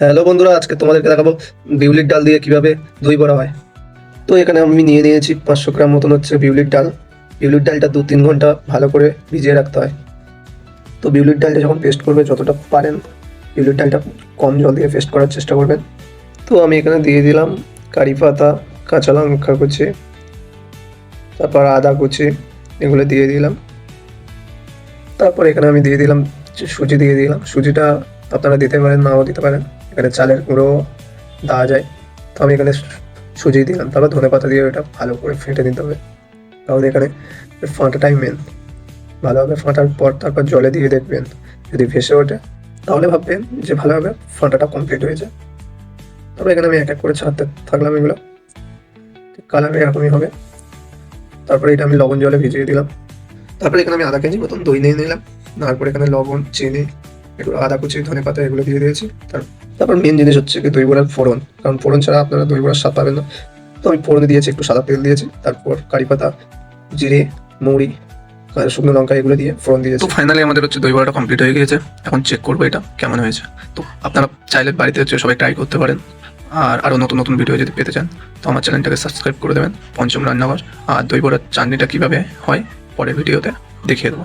Hello বন্ধুরা, আজকে তোমাদেরকে দেখাবো বিউলির ডাল দিয়ে কীভাবে দই বড়া হয়। তো এখানে আমি নিয়ে নিয়েছি পাঁচশো গ্রাম মতন হচ্ছে বিউলির ডাল। বিউলির ডালটা দু তিন ঘণ্টা ভালো করে ভিজিয়ে রাখতে হয়। তো বিউলির ডালটা যখন পেস্ট করবে, যতটা পারেন বিউলির ডালটা কম জল দিয়ে পেস্ট করার চেষ্টা করবেন। তো আমি এখানে দিয়ে দিলাম কারি পাতা, কাঁচা লঙ্কা কুচি, তারপর আদা কুচি, এগুলো দিয়ে দিলাম। তারপর এখানে আমি দিয়ে দিলাম সুজি দিয়ে দিলাম। সুজিটা আপনারা দিতে পারেন, নাও দিতে পারেন। এখানে চালের গুঁড়ো দেওয়া যায়। তো আমি এখানে সুজি দিলাম। তারপর ধনে পাতা দিয়ে ওটা ভালো করে ফেটে দিতে হবে। কারণ এখানে ফাঁটাটাই মেন ভালোভাবে ফাঁটার পর তারপর জলে দিয়ে দেখবেন। যদি ভেসে ওঠে, তাহলে ভাববেন যে ভালোভাবে ফাটাটা কমপ্লিট হয়েছে তারপর এখানে আমি এক এক করে ছাড়তে থাকলাম এগুলো। কালার এরকমই হবে। তারপরে এটা আমি লবণ জলে ভিজিয়ে দিলাম। তারপরে এখানে আমি আধা কেজি মতন দই নিয়ে নিলাম। তারপর এখানে লবণ, চিনি একটু আদা কুচি, ধনে পাতা এগুলো দিয়ে দিয়েছি। তার- তারপর মেন জিনিস হচ্ছে কি, দই বড়ার ফোড়ন। কারণ ফোড়ন ছাড়া আপনারা দই বড়ার স্বাদ পাবেন না। তো আমি ফোড়নে দিয়েছি, একটু সাদা তেল দিয়েছি। তারপর কারি পাতা, জিরে, মৌরি, আর শুকনো লঙ্কা এগুলো দিয়ে ফোড়ন দিয়েছি। তো ফাইনালি আমাদের হচ্ছে দই বড়াটা কমপ্লিট হয়ে গিয়েছে। এখন চেক করব এটা কেমন হয়েছে। তো আপনারা চাইলে বাড়িতে হচ্ছে সবাই ট্রাই করতে পারেন। আর আরও নতুন নতুন ভিডিও যদি পেতে চান, তো আমার চ্যানেলটাকে সাবস্ক্রাইব করে দেবেন। পঞ্চম রান্নাঘর। আর দই বড়ার চাটনিটা কীভাবে হয়, পরের ভিডিওতে দেখিয়ে দেবো।